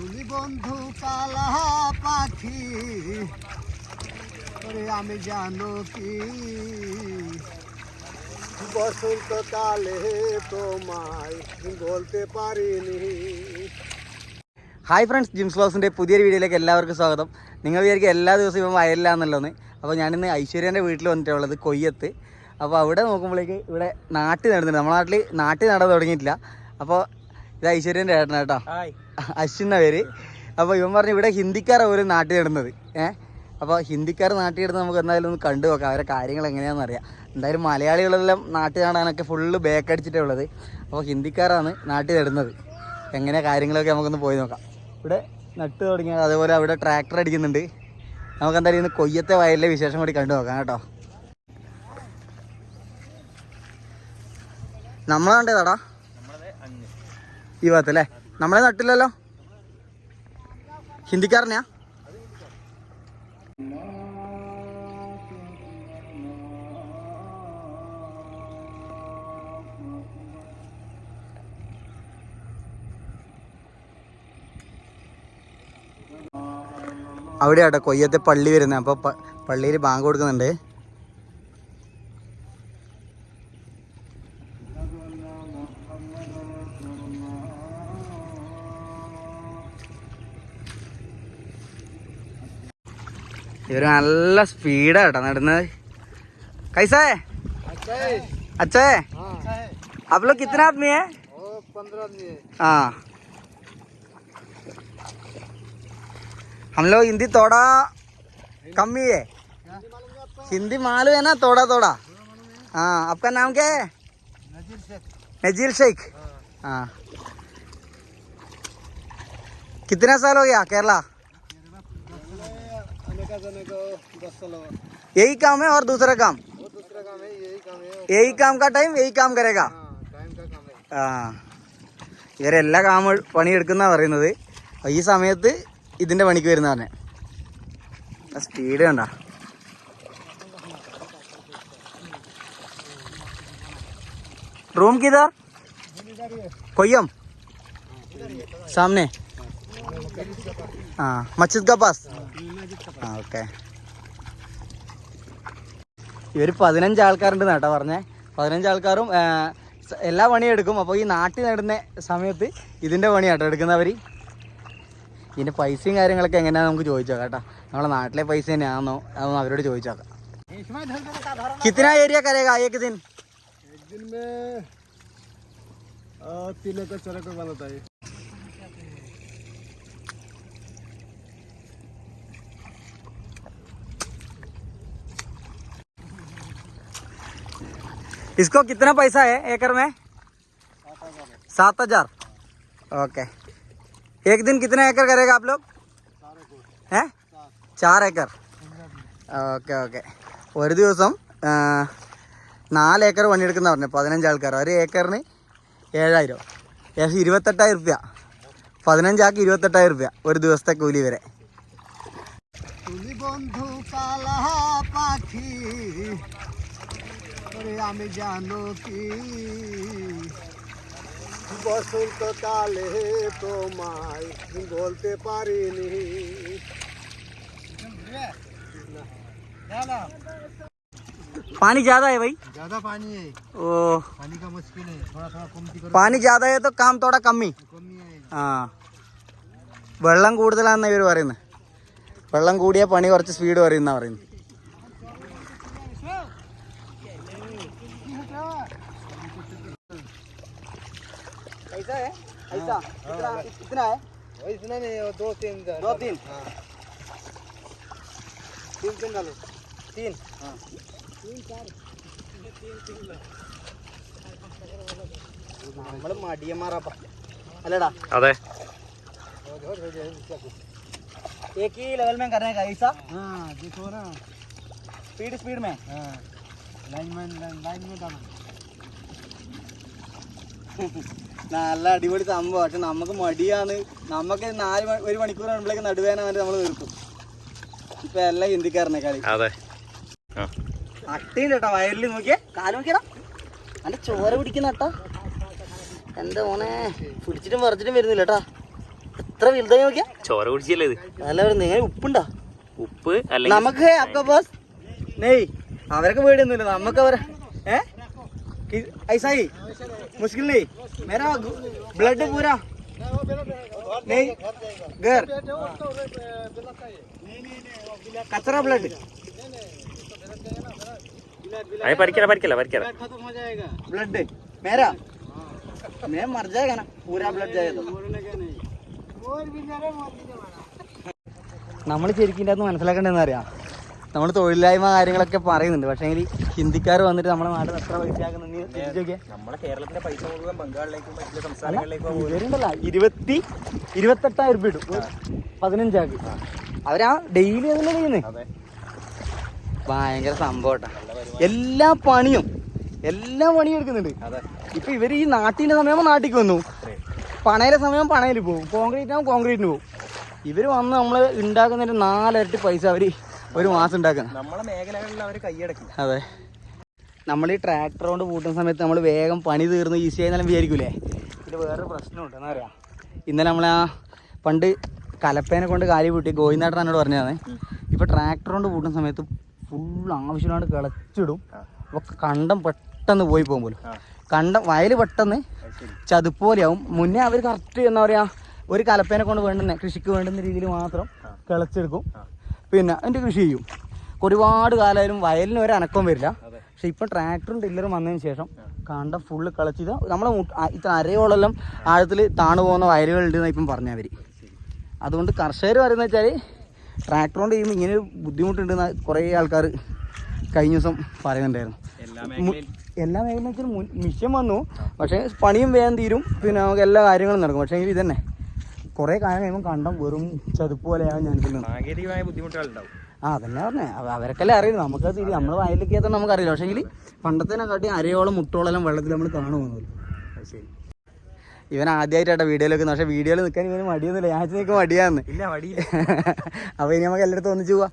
তুমি বন্ধু কালা পাখি ওরে আমি জানো কি বসন্ত কালে তোমায় বলতে পারিনি ഹായ് ഫ്രണ്ട്സ് ജിംസ് വ്ലോഗ്സിൻ്റെ പുതിയൊരു വീഡിയോയിലേക്ക് എല്ലാവർക്കും സ്വാഗതം നിങ്ങൾ വിചാരിക്കും എല്ലാ ദിവസവും ഇപ്പം വയലിലാണെന്നുള്ളതെന്ന് അപ്പോൾ ഞാനിന്ന് ഐശ്വര്യൻ്റെ വീട്ടിൽ വന്നിട്ടുള്ളത് കൊയ്യത്ത് അപ്പോൾ അവിടെ നോക്കുമ്പോഴേക്ക് ഇവിടെ നാട്ടിൽ നടുന്നുണ്ട് നമ്മുടെ നാട്ടിൽ നാട്ടിൽ നടാൻ തുടങ്ങിയിട്ടില്ല അപ്പോൾ ഇത് ഐശ്വര്യന്റെ ഏട്ടന കേട്ടോ. അശ്വിന്ന പേര്. അപ്പോൾ ഇവൻ പറഞ്ഞു ഇവിടെ ഹിന്ദിക്കാരാണ് ഒരു നാട്ടിൽ ഇടുന്നത്. ഏഹ് അപ്പോൾ ഹിന്ദിക്കാർ നാട്ടിൽ ഇടുന്നത് നമുക്ക് എന്തായാലും ഒന്ന് കണ്ടു നോക്കാം. അവരെ കാര്യങ്ങൾ എങ്ങനെയാണെന്ന് അറിയാം. എന്തായാലും മലയാളികളെല്ലാം നാട്ടിൽ കാണാനൊക്കെ ഫുള്ള് ബേക്ക് അടിച്ചിട്ടേ ഉള്ളത്. അപ്പോൾ ഹിന്ദിക്കാരാണ് നാട്ടിൽ നടുന്നത് എങ്ങനെ കാര്യങ്ങളൊക്കെ നമുക്കൊന്ന് പോയി നോക്കാം. ഇവിടെ നട്ട് തുടങ്ങിയ അതേപോലെ അവിടെ ട്രാക്ടർ അടിക്കുന്നുണ്ട്. നമുക്ക് എന്തായാലും ഇന്ന് കൊയ്യത്തെ വയലിലെ വിശേഷം കൂടി കണ്ടു നോക്കാം കേട്ടോ. നമ്മളെ ഈ ഭാഗത്തല്ലേ നമ്മളെ നട്ടില്ലല്ലോ ഹിന്ദിക്കാരനെയാ? അവിടെയാട്ടോ കൊയ്യത്തെ പള്ളി വരുന്നത്. അപ്പോൾ പള്ളിയിൽ ബാങ്ക് കൊടുക്കുന്നുണ്ട്. ഇവര് നല്ല സ്പീഡാ കേട്ടോ നടുന്നത് കൈസേ അച്ഛേ आप लोग कितना आदमी है पंद्रह आदमी है हाँ हम लोग हिंदी थोड़ा कम ही है हिंदी मालूम है ना थोड़ा थोड़ा हाँ आपका नाम क्या है नजीर शेख नजीर शेख हाँ कितना साल हो गया केरला यही काम है और दूसरा काम वो दूसरा काम है यही काम है यही काम का टाइम यही काम करेगा हाँ टाइम का काम है ആ ഇവരെല്ലാ കാമ പണിയെടുക്കുന്ന പറയുന്നത് അപ്പൊ ഈ സമയത്ത് ഇതിന്റെ പണിക്ക് വരുന്ന പറഞ്ഞ സ്പീഡ് കണ്ട रूम किधर कोयम सामने हाँ मस्जिद का पास ആ ഓക്കെ ഇവർ പതിനഞ്ച് ആൾക്കാരുണ്ട് കേട്ടോ പറഞ്ഞേ പതിനഞ്ച് ആൾക്കാരും ആ, സ- എല്ലാ പണിയും എടുക്കും അപ്പോൾ ഈ നാട്ടിൽ നടുന്ന സമയത്ത് ഇതിൻ്റെ പണിയാട്ടോ എടുക്കുന്നവർ ഇതിൻ്റെ പൈസയും കാര്യങ്ങളൊക്കെ എങ്ങനെയാണെന്ന് നമുക്ക് ചോദിച്ചോക്കാം കേട്ടോ നമ്മളെ നാട്ടിലെ പൈസ തന്നെയാണെന്നോ അതൊന്ന് അവരോട് ചോദിച്ചോക്കാം कितना एरिया करेगा एक दिन एक दिन में आ, तीन एकड़ चार एकड़ बनाता है इसको कितना पैसा है एकड़ में? सात हजार। ओके। एक दिन कितना एकड़ करेगा आप लोग? ഏ ചാർ ഏക്കർ ഓക്കെ ഓക്കെ ഒരു ദിവസം നാല് ഏക്കർ പണിയെടുക്കുന്ന പറഞ്ഞു. പതിനഞ്ച് ആൾക്കാർ ഒരു ഏക്കറിന് ഏഴായിരം. ഏകദേശം ഇരുപത്തെട്ടായിരം റുപ്യ. പതിനഞ്ചാക്ക് ഇരുപത്തെട്ടായിരം റുപ്യ ഒരു ദിവസത്തെ കൂലി വരെ. ബന്ധു ওরে আমি জানো কি বসন্ত কালে তোমায় বলতে পারিনি पानी ज़्यादा है भाई ज्यादा पानी है ओ पानी का मुश्किल है थोड़ा थोड़ा कमती करो പാനി ज़्यादा है तो काम थोड़ा कम ही कमी आएगा ആ വെള്ളം കൂടുതലാണെന്ന് ഇവർ പറയുന്നത് വെള്ളം കൂടിയ പണി കുറച്ച് സ്പീഡ് പറയുന്ന പറയുന്നത് ऐसा है ऐसा कितना कितना है वो इतना नहीं है, वो दो तीन दो तीन हाँ तीन तीन डालो तीन നമ്മള് മടിയന്മാറാപ്പ അല്ലടാ അതെ एक ही लेवल में करने का ऐसा हाँ देखो ना स्पीड स्पीड में हाँ लाइन में लाइन में डालो നല്ല അടിപൊളി സംഭവം. പക്ഷെ നമുക്ക് മടിയാണ്. നമുക്ക് നാല് ഒരു മണിക്കൂർ ആകുമ്പോഴേക്ക് നടുവേന വന്നിട്ട് നമ്മൾ നിർത്തും ഇപ്പൊ എല്ലാം ഹിന്ദിക്കാരനെ കളി. അതെ. അട്ടീന്റെ വയലിൽ വയറിൽ നോക്കിയേ. കാൽ നോക്കിയടാ അന്റെ ചോര പിടിക്കുന്ന കേട്ടോ എന്താ മോനെ? പിടിച്ചിട്ടും പറിച്ചിട്ടും വരുന്നില്ല കേട്ടാ. എത്ര വലുതായി നോക്കിയാ. ചോര പിടിച്ചില്ല ഇത്? നല്ല നിങ്ങൾ ഉപ്പുണ്ടോ? ഉപ്പ് നമുക്ക് അബ്ബാസ് നെയ്. അവരൊക്കെ പേടിയൊന്നുമില്ല. നമുക്ക് അവരെ ഏഹ് ऐसा ही मुश्किल नहीं मेरा ब्लड पूरा नहीं घर कचरा ब्लड അത് പരിക്കല പരിക്കല പരിക്കല ब्लड मेरा मैं मर जाएगा ना पूरा ब्लड जाएगा നമ്മൾ ശരിക്കും ഇതിനകത്ത് മനസ്സിലാക്കേണ്ടതെന്ന് അറിയാം നമ്മൾ തൊഴിലില്ലായ്മ കാര്യങ്ങളൊക്കെ പറയുന്നുണ്ട്. പക്ഷേ ഹിന്ദിക്കാർ വന്നിട്ട് നമ്മുടെ നാട്ടിൽ എത്ര പൈസ ഇവരുണ്ടല്ല. ഇരുപത്തി ഇരുപത്തെട്ടായിരം രൂപ ഇടും. പതിനഞ്ചാക്ക്. അവരാ ഡെയിലി അതല്ലേ ചെയ്യുന്നത് അതെ. ഭയങ്കര സംഭവട്ടാ. എല്ലാ പണിയും എല്ലാ പണിയും എടുക്കുന്നുണ്ട്. ഇപ്പൊ ഇവർ ഈ നാട്ടിന്റെ സമയം നാട്ടിക്ക് വന്നു. പണയിലെ സമയം പണയിൽ പോകും. കോൺക്രീറ്റ് ആകുമ്പോൾ കോൺക്രീറ്റിന് പോകും. ഇവർ വന്ന് നമ്മൾ ഉണ്ടാക്കുന്നതിന്റെ നാലരട്ടി പൈസ അവർ ഒരു മാസം ഉണ്ടാക്കുന്നത് നമ്മളെ മേഖലകളിൽ അവർ കൈയടക്കി അതെ. നമ്മൾ ഈ ട്രാക്ടർ കൊണ്ട് പൂട്ടുന്ന സമയത്ത് നമ്മൾ വേഗം പണി തീർന്ന് ഈസി ആയി വിചാരിക്കൂലേ? ഇത് വേറൊരു പ്രശ്നമുണ്ട്. എന്നാ പറയാ? ഇന്നലെ നമ്മൾ ആ പണ്ട് കലപ്പേനെ കൊണ്ട് കാലി പൂട്ടി ഗോവിന്ദേട്ടൻ എന്നോട് പറഞ്ഞതാണ്. ഇപ്പൊ ട്രാക്ടർ കൊണ്ട് പൂട്ടുന്ന സമയത്ത് ഫുൾ ആവശ്യമാണ് കിളച്ചിടും. അപ്പോൾ കണ്ടം പെട്ടെന്ന് പോയി പോകും പോലും. ആ. കണ്ടം വയൽ പെട്ടെന്ന് ചതുപ്പോലെയാവും. മുന്നേ അവർ കറക്റ്റ് എന്താ പറയാ ഒരു കലപ്പേനെ കൊണ്ട് വേണ്ടുന്ന കൃഷിക്ക് വേണ്ടുന്ന രീതിയിൽ മാത്രം കിളച്ചെടുക്കും. പിന്നെ അതിന്റെ കൃഷി ചെയ്യും. ഒരുപാട് കാലമായാലും വയലിന് ഒരു അനക്കം വരില്ല. പക്ഷെ ഇപ്പം ട്രാക്ടറും ടില്ലറും വന്നതിന് ശേഷം കണ്ട ഫുള്ള് കളിച്ചത് നമ്മളെ ഇത്ര അരയോളെല്ലാം ആഴത്തിൽ താണു പോകുന്ന വയലുകളുണ്ട് എന്നാണ് ഇപ്പം പറഞ്ഞ അവർ അതുകൊണ്ട് കർഷകർ പറയുന്നത് വെച്ചാൽ ട്രാക്ടർ കൊണ്ട് ചെയ്യുമ്പോൾ ഇങ്ങനെ ഒരു ബുദ്ധിമുട്ടുണ്ടെന്ന് കുറേ ആൾക്കാർ കഴിഞ്ഞ ദിവസം പറയുന്നുണ്ടായിരുന്നു. എല്ലാ മേഖലയിലും. വെച്ചാൽ വന്നു. പക്ഷേ പണിയും വേഗം തീരും. പിന്നെ നമുക്ക് എല്ലാ കാര്യങ്ങളും നടക്കും. പക്ഷേ ഇത് തന്നെ കുറേ കാലം കഴിയുമ്പോൾ കണ്ടം വെറും ചതുപ്പ് പോലെയാവും ഞാൻ സാങ്കേതികമായ ബുദ്ധിമുട്ടുകൾ ഉണ്ടാവും ആ അതന്നെ പറഞ്ഞേ. അവ- അവരൊക്കെല്ലാം അറിയുന്നു നമുക്കത് തിരി നമ്മൾ വയലിലേക്ക് എത്താൻ നമുക്കറിയില്ല. പക്ഷേ എങ്കിൽ പണ്ടത്തേനെ കാട്ടി അരയോളം മുട്ടോളം വെള്ളത്തിൽ നമ്മൾ കാണുമെന്നു ശരി. ഇവൻ ആദ്യമായിട്ടാണ് വീഡിയോയിൽ വെക്കുന്നത് പക്ഷേ വീഡിയോയിൽ നിൽക്കാൻ ഇവന് മടിയൊന്നുമില്ല. ഞാൻ നിൽക്കാൻ മടിയാന്ന്. ഇല്ല അപ്പോൾ ഇനി നമുക്ക് എല്ലായിടത്തും ഒന്നിച്ച് പോവാം.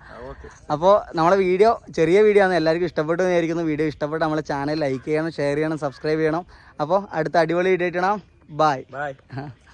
അപ്പോൾ നമ്മളെ വീഡിയോ ചെറിയ വീഡിയോ ആണ്. എല്ലാവർക്കും ഇഷ്ടപ്പെട്ടു വിചാരിക്കുന്നു. വീഡിയോ ഇഷ്ടപ്പെട്ട് നമ്മളെ ചാനൽ ലൈക്ക് ചെയ്യണം ഷെയർ ചെയ്യണം സബ്സ്ക്രൈബ് ചെയ്യണം. അപ്പോൾ അടുത്ത അടിപൊളി വീഡിയോ ഇട്ടണം ബായ് ബൈ.